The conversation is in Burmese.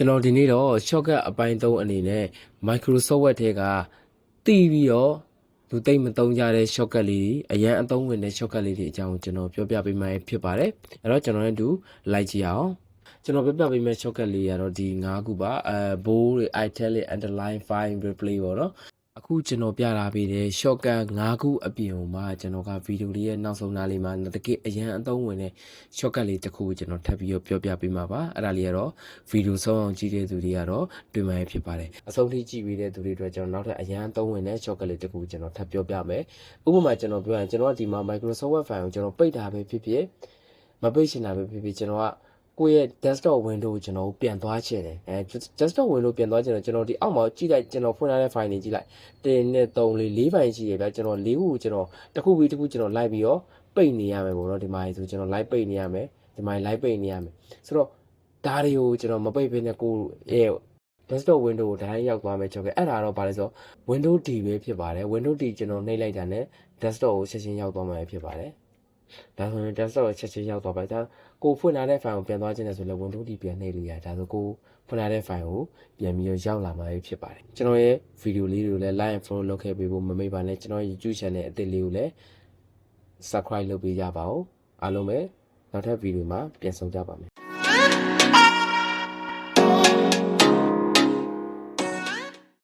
ကျွန်တော်ဒီနေ့တော့ shortcut အပိုင်း3အနေနဲ့ Microsoft ထဲကတည်ပြီးတော့လူသိမ့်မသုံးကြတဲ့ shortcut လေးတွေအရန်အသုံးဝင်တဲ့ shortcut လေးတွေအကြောင်းကိုကျွန်တော်ပြောပြပေးမှာဖြစ်ပါတယ်အဲ့တော့ကျွန်တော်လည်းအတူလိုက်ကြည့်အောင်ကျွန်တော်ပြောပြပေးမယ့် shortcut လေးကတော့ဒီ၅ခုပါအဲ bold တွေ italic underline fine replay ပေါ့နော် အခုကျွန်တော်ပြတာပေးတဲ့ shortcut ၅ခုအပြင်မှာကျွန်တော်ကဗီဒီယိုလေးရဲ့နောက်ဆုံးသားလေးမှာတကယ်အရန်အသုံးဝင်တဲ့ shortcut လေးတစ်ခုကိုကျွန်တော်ထပ်ပြီးတော့ပြောပြပေးမှာပါအဲ့ဒါလေးကတော့ဗီဒီယိုဆုံးအောင်ကြည့်တဲ့သူတွေကတော့တွေ့မှာဖြစ်ပါတယ်အဆုံးထိကြည့်ပြီးတဲ့သူတွေအတွက်ကျွန်တော်နောက်ထပ်အရန်အသုံးဝင်တဲ့ shortcut လေးတစ်ခုကိုကျွန်တော်ထပ်ပြောပြမယ်ဥပမာကျွန်တော်ပြောရင်ကျွန်တော်ကဒီမှာ Microsoft Word file ကိုကျွန်တော်ပိတ်တာပဲဖြစ်ဖြစ်မပိတ်ချင်တာပဲဖြစ်ဖြစ်ကျွန်တော်က ကိုယ့်ရဲ့ desktop window ကိုကျွန်တော်ပြန်သွားချင်တယ်အဲ desktop window ပြန်သွားချင်တော့ကျွန်တော်ဒီအောက်မှာကြည့်လိုက်ကျွန်တော်ဖွင့်ထားတဲ့ file တွေကြည့်လိုက်1နဲ့3လေး4 file ရှိရဗျကျွန်တော်၄ခုကိုကျွန်တော်တစ်ခုပြီးတစ်ခုကျွန်တော်လိုက်ပြီးတော့ပိတ်နေရမယ်ပေါ့နော်ဒီမှာဆိုကျွန်တော် live ပိတ်နေရမယ်ဒီမှာ live ပိတ်နေရမယ်ဆိုတော့ဒါတွေကိုကျွန်တော်မပိတ်ဘဲနဲ့ကိုယ့်ရဲ့ desktop window ကိုတိုင်းရောက်သွားမယ်ကြောက်ခဲ့အဲ့ဒါတော့ဗာလဲဆို window D ပဲဖြစ်ပါတယ် window D ကျွန်တော်နှိပ်လိုက်တာနဲ့ desktop ကိုချက်ချင်းရောက်သွားမှာဖြစ်ပါတယ် ဒါဆိုရင် desktop ကိုချက်ချင်းရောက်သွားပါဒါကိုဖွင့်ထားတဲ့ file ကိုပြန်သွားခြင်းနဲ့ဆိုလည်း window D ပြန်နှိပ်လို့ရတယ်ဒါဆိုကိုဖွင့်ထားတဲ့ file ကိုပြန်ပြီးတော့ရောက်လာမှာဖြစ်ပါတယ်ကျွန်တော်ရဲ့ video လေးတွေကိုလည်း like and follow လုပ်ခဲ့ပေးဖို့မမေ့ပါနဲ့ကျွန်တော် YouTube channel အသစ်လေးကိုလည်း subscribe လုပ်ပေးကြပါဦးအားလုံးပဲနောက်ထပ် video မှာပြန်ဆုံကြပါမယ်